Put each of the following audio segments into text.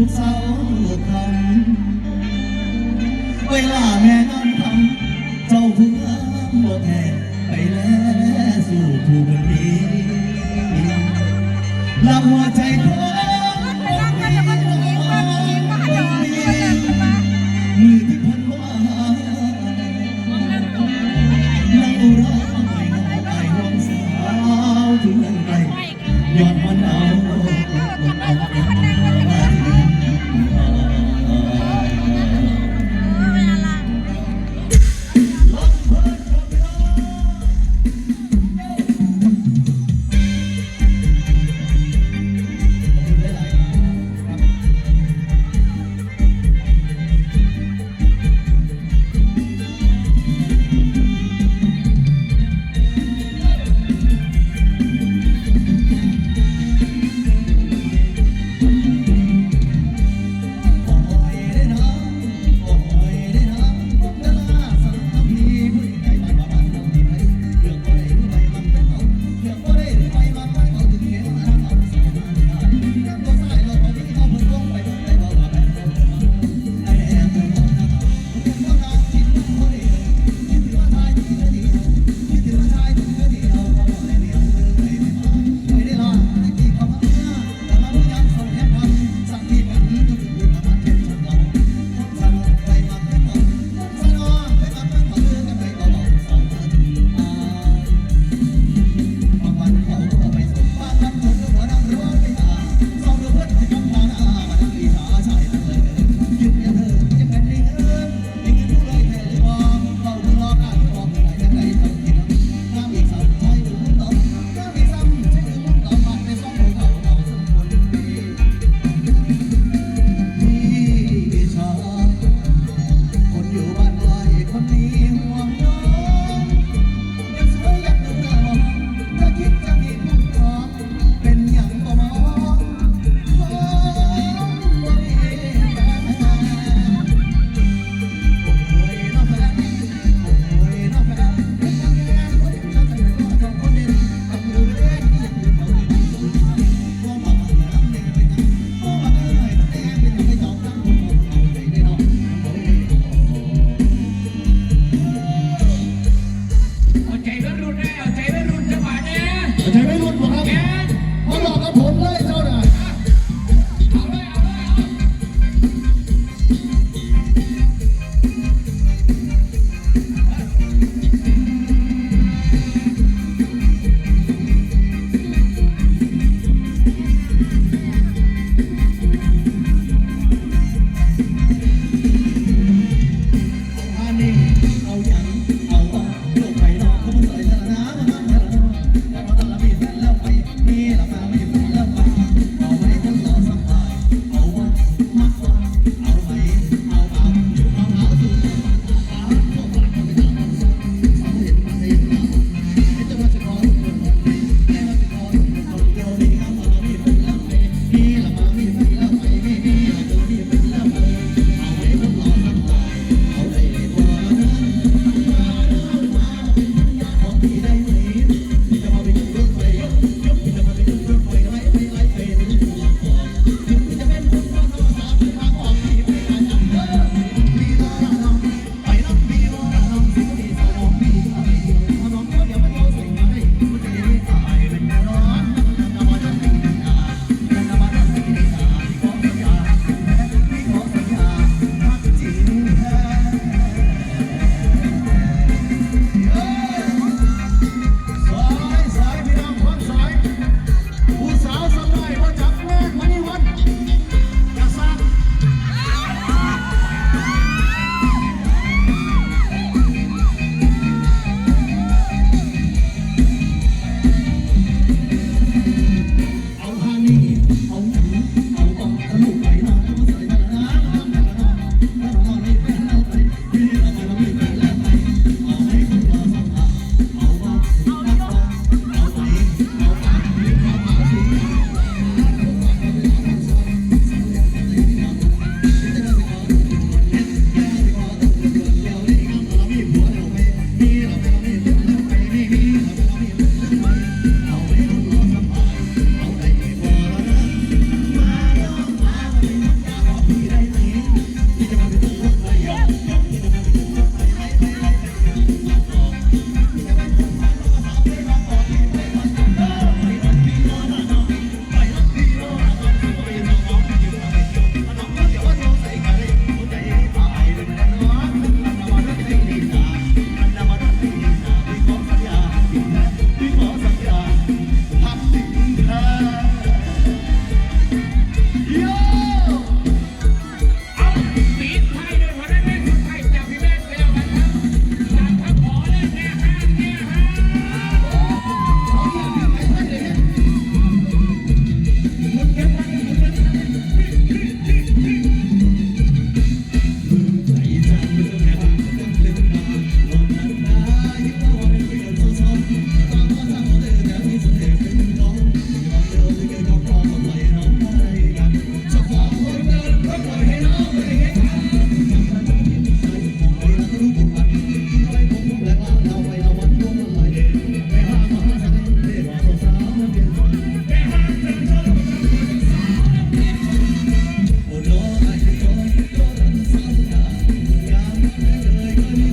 คือเศร้าคลังเวลาแม่นั่งทำเจ้าผู้งามบ่แทนไปแล้วสู่ผู้คนดี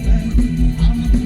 I'm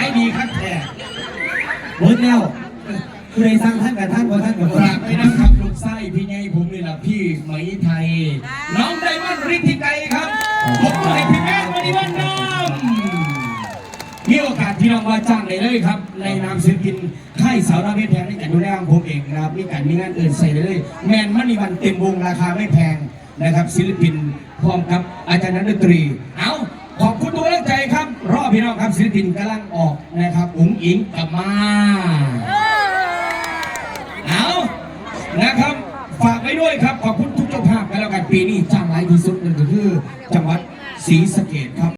ายดีครับแท้หมดแล้วผู้ใดสั่งท่านกับท่านบ่ท่านกับบ่ฝากไปนะครับลูกไส้พี่ไงผมนี่แหละพี่ไหมไทย น้องไดมอนด์ฤทธิไกรครับผมก็เลยพี่แม่วันนี้วันน้ำมีโอกาสที่น้องมาจ้างได้เลยครับ ในนามศิลปินค่ายสาวน้ำเพชรแพงในการดูแลของผมเองนะครับมีการมีงานอื่นใส่ได้เลย แมนมันนี่วันเต็มวงราคาไม่แพงนะครับ ศิลปินพร้อมกับอาจารย์นักดนตรี เอา พี่น้องครับศิลปินกำลังออกนะครับอุ๋งอิงกลับมาเอานะครับ ฝากไว้ด้วยครับ ขอบคุณทุกเจ้าภาพกันแล้วกันปีนี้จ้างหลายที่สุดนั่นก็คือ จังหวัดศรีสะเกดครับ